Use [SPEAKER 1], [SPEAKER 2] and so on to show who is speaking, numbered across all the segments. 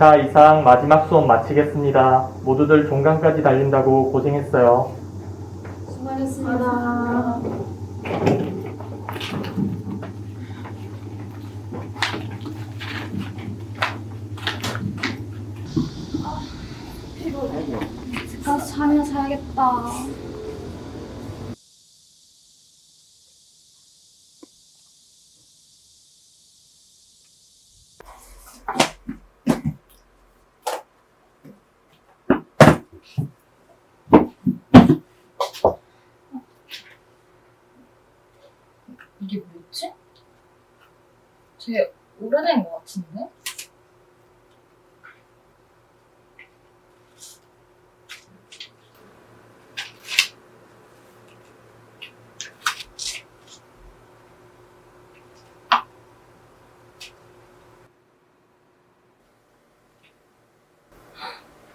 [SPEAKER 1] 자, 이상 마지막 수업 마치겠습니다. 모두들 종강까지 달린다고 고생했어요.
[SPEAKER 2] 수고하셨습니다. 가서 자야겠다.
[SPEAKER 3] 이게 뭐지? 되게 오래된 것 같은데?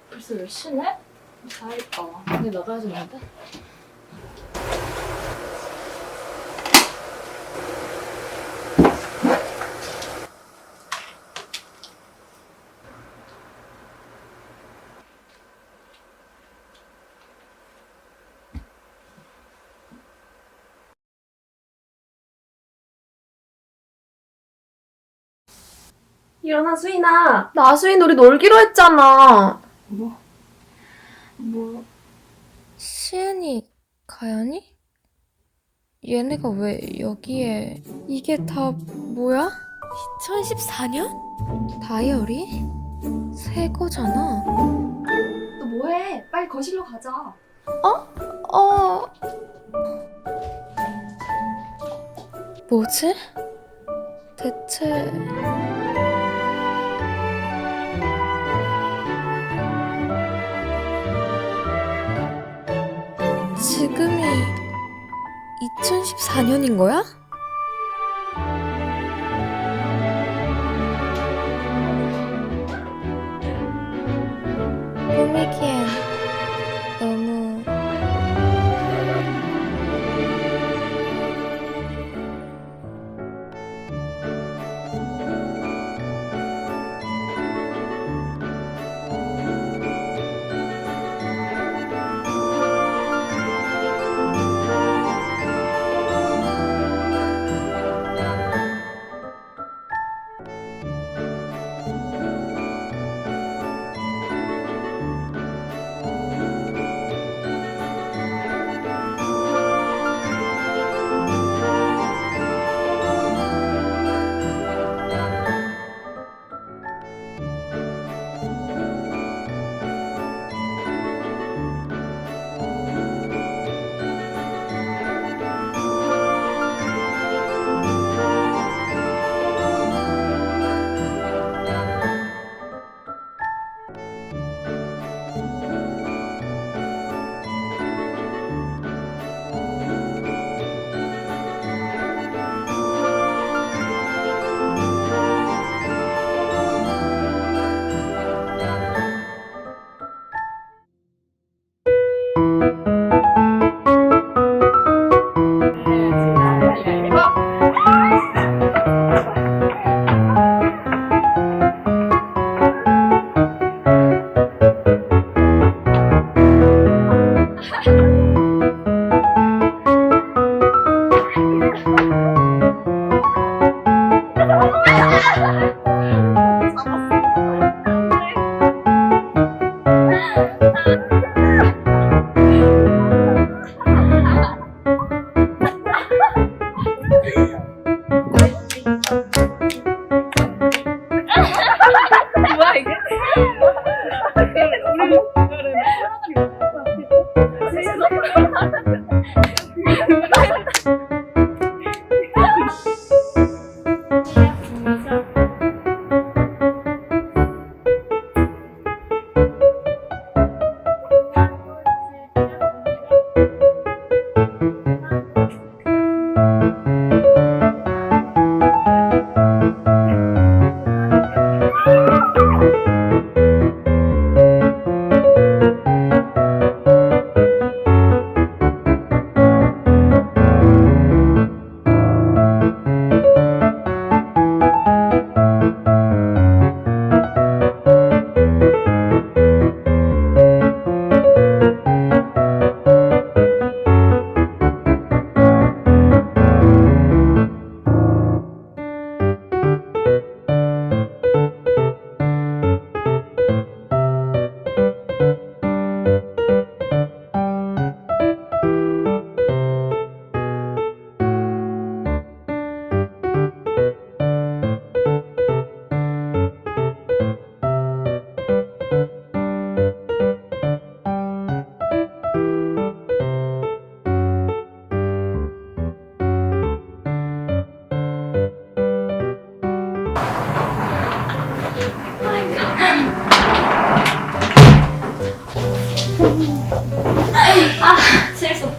[SPEAKER 3] 벌써 몇 시네? 자야겠다. 근데 나가야 되는데?
[SPEAKER 2] 일어나 수인아. 나 수인 우리 놀기로 했잖아.
[SPEAKER 3] 뭐, 시은이, 가연이? 얘네가 왜 여기에. 이게 다 뭐야? 2014년? 다이어리? 새 거잖아.
[SPEAKER 2] 너 뭐해? 빨리 거실로 가자.
[SPEAKER 3] 어. 뭐지? 대체. 지금이 2014년인 거야?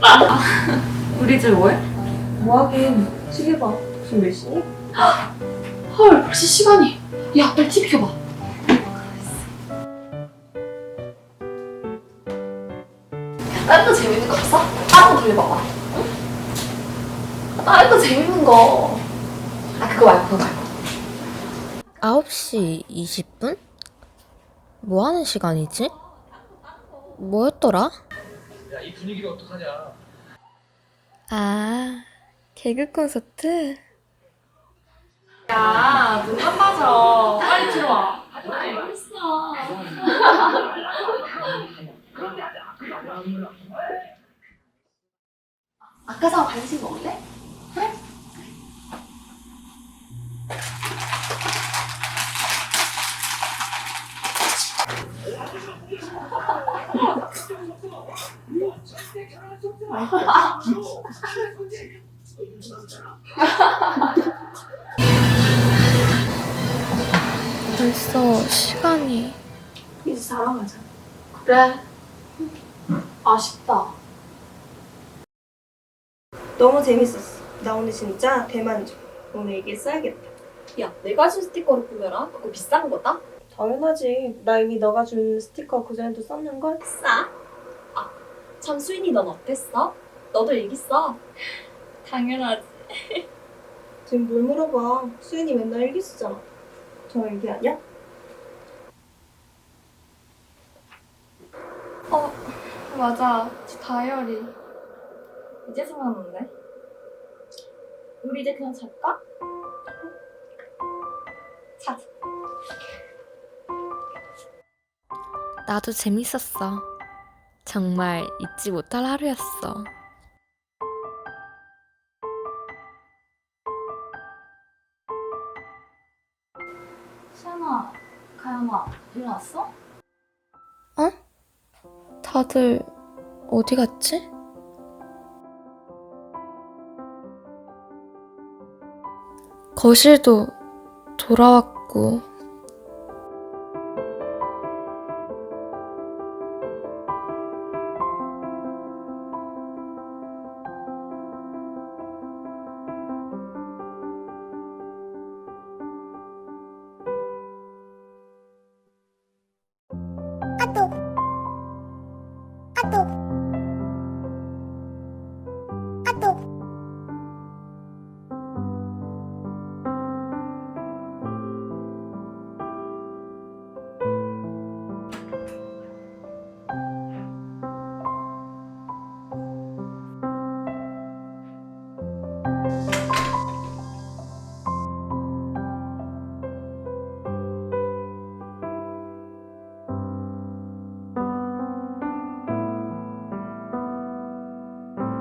[SPEAKER 4] 이제 뭐해?
[SPEAKER 5] 뭐 하긴 시계 봐. 지금 몇 시니?
[SPEAKER 4] 헐 벌써 시간이 야 빨리 TV 켜봐 다른 거 재밌는 거 없어? 다른 거 돌려봐봐 응? 다른 거 재밌는 거아 그거 말고 그거 말고
[SPEAKER 3] 9시 20분? 뭐 하는 시간이지? 뭐였더라?
[SPEAKER 6] 야, 이 분위기를 어떡하냐.
[SPEAKER 3] 아, 개그 콘서트?
[SPEAKER 4] 야눈 깜빡져 빨리 들어와
[SPEAKER 2] 알겠어.
[SPEAKER 4] 아까랑 간식 먹을래?
[SPEAKER 3] 벌써 시간이.
[SPEAKER 4] 이제 자러 가자 그래 아쉽다
[SPEAKER 5] 너무 재밌었어. 나 오늘 진짜 대만족. 오늘 얘기 써야겠다.
[SPEAKER 4] 야 내가 준 스티커를 꾸며라 그거 비싼 거다?
[SPEAKER 5] 당연하지. 나 이미 너가 준 스티커 그전에도 썼는 걸.
[SPEAKER 4] 싸? 아, 참 수인이 넌 어땠어? 너도 일기 써.
[SPEAKER 2] 당연하지.
[SPEAKER 5] 지금 뭘 물어봐. 수연이 맨날 일기 쓰잖아. 저 일기 아니야?
[SPEAKER 2] 맞아. 지 다이어리. 이제 생각났네. 우리 이제 그냥 잘까? 자자.
[SPEAKER 3] 나도 재밌었어. 정말 잊지 못할 하루였어.
[SPEAKER 2] 시연아, 가연아, 일어났어?
[SPEAKER 3] 다들 어디 갔지? 거실도 돌아왔고, ート